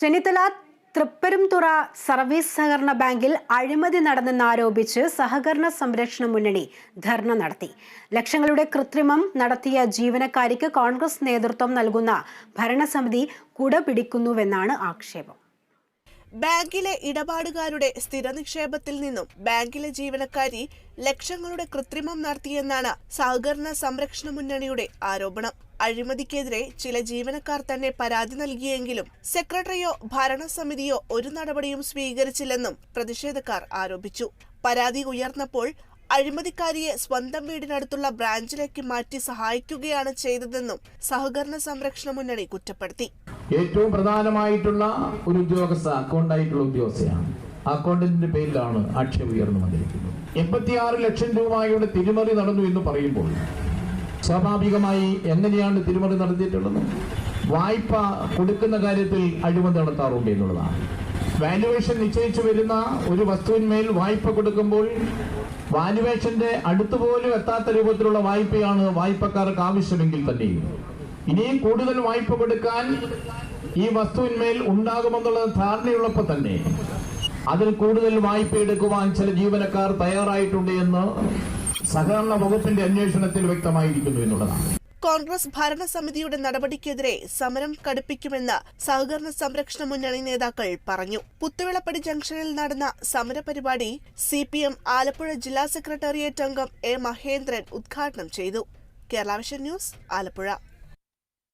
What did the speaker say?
Chennithala തൃപ്പരുംതുറ service സഹകരണ ബാങ്കിൽ അഴിമതി നടന്നെന്നാരോപിച്ച് സഹകരണ സംരക്ഷണ മുന്നണി ധർണ നടത്തി. ലക്ഷങ്ങളുടെ കൃത്രിമം നടത്തിയ ജീവനക്കാരിക്ക് കോൺഗ്രസ് നേതൃത്വം നൽകുന്ന ഭരണസമിതി കുട പിടിക്കുന്നുവെന്നാണ് ആക്ഷേപം. ബാങ്കിലെ ഇടപാടുകാരുടെ സ്ഥിര നിക്ഷേപത്തിൽ നിന്നും ബാങ്കിലെ ജീവനക്കാരി ലക്ഷങ്ങളുടെ കൃത്രിമം നടത്തിയെന്നാണ് സഹകരണ സംരക്ഷണ മുന്നണിയുടെ ആരോപണം. അഴിമതിക്കെതിരെ ചില ജീവനക്കാർ തന്നെ പരാതി നൽകിയെങ്കിലും സെക്രട്ടറിയോ ഭരണസമിതിയോ ഒരു നടപടിയും സ്വീകരിച്ചില്ലെന്നും പ്രതിഷേധക്കാർ ആരോപിച്ചു. പരാതി ഉയർന്നപ്പോൾ അഴിമതിക്കാരിയെ സ്വന്തം വീടിനടുത്തുള്ള ബ്രാഞ്ചിലേക്ക് മാറ്റി സഹായിക്കുകയാണ് ചെയ്തതെന്നും സഹകരണ സംരക്ഷണ മുന്നണി കുറ്റപ്പെടുത്തി. ഏറ്റവും പ്രധാനമായിട്ടുള്ള ഒരു ഉദ്യോഗസ്ഥ അക്കൗണ്ടായിട്ടുള്ള ഉദ്യോഗസ്ഥയാണ്. അക്കൗണ്ടിന്റെ പേരിലാണ് ആക്ഷേപം ഉയർന്നു വന്നിരിക്കുന്നത്. എൺപത്തിയാറ് ലക്ഷം രൂപയുടെ തിരിമറി നടന്നു എന്ന് പറയുമ്പോൾ സ്വാഭാവികമായി എങ്ങനെയാണ് തിരിമറി നടത്തിയിട്ടുള്ളത്? വായ്പ കൊടുക്കുന്ന കാര്യത്തിൽ അഴിമതി നടത്താറുണ്ട് എന്നുള്ളതാണ്. വാല്യുവേഷൻ നിശ്ചയിച്ചു വരുന്ന ഒരു വസ്തുവിന്മേൽ വായ്പ കൊടുക്കുമ്പോൾ വാല്യുവേഷന്റെ അടുത്തുപോലും എത്താത്ത രൂപത്തിലുള്ള വായ്പയാണ് വായ്പക്കാർക്ക് ആവശ്യമെങ്കിൽ തന്നെ. ഇനിയും കൂടുതൽ വായ്പ കൊടുക്കാൻ ഈ വസ്തുവിന്മേൽ ഉണ്ടാകുമെന്നുള്ള ധാരണയുള്ളപ്പോൾ തന്നെ അതിൽ കൂടുതൽ വായ്പ എടുക്കുവാൻ ചില ജീവനക്കാർ തയ്യാറായിട്ടുണ്ട് എന്ന് സഹകരണ വകുപ്പിന്റെ അന്വേഷണത്തിൽ വ്യക്തമായിരിക്കുന്നു എന്നുള്ളതാണ്. കോൺഗ്രസ് ഭരണസമിതിയുടെ നടപടിക്കെതിരെ സമരം കടുപ്പിക്കുമെന്ന് സഹകരണ സംരക്ഷണ മുന്നണി നേതാക്കൾ പറഞ്ഞു. പുത്തുവിളപ്പടി ജംഗ്ഷനിൽ നടന്ന സമരപരിപാടി സി പി എം ആലപ്പുഴ ജില്ലാ സെക്രട്ടേറിയറ്റ് അംഗം എ മഹേന്ദ്രൻ ഉദ്ഘാടനം ചെയ്തു. Kerala vision news Alappuzha.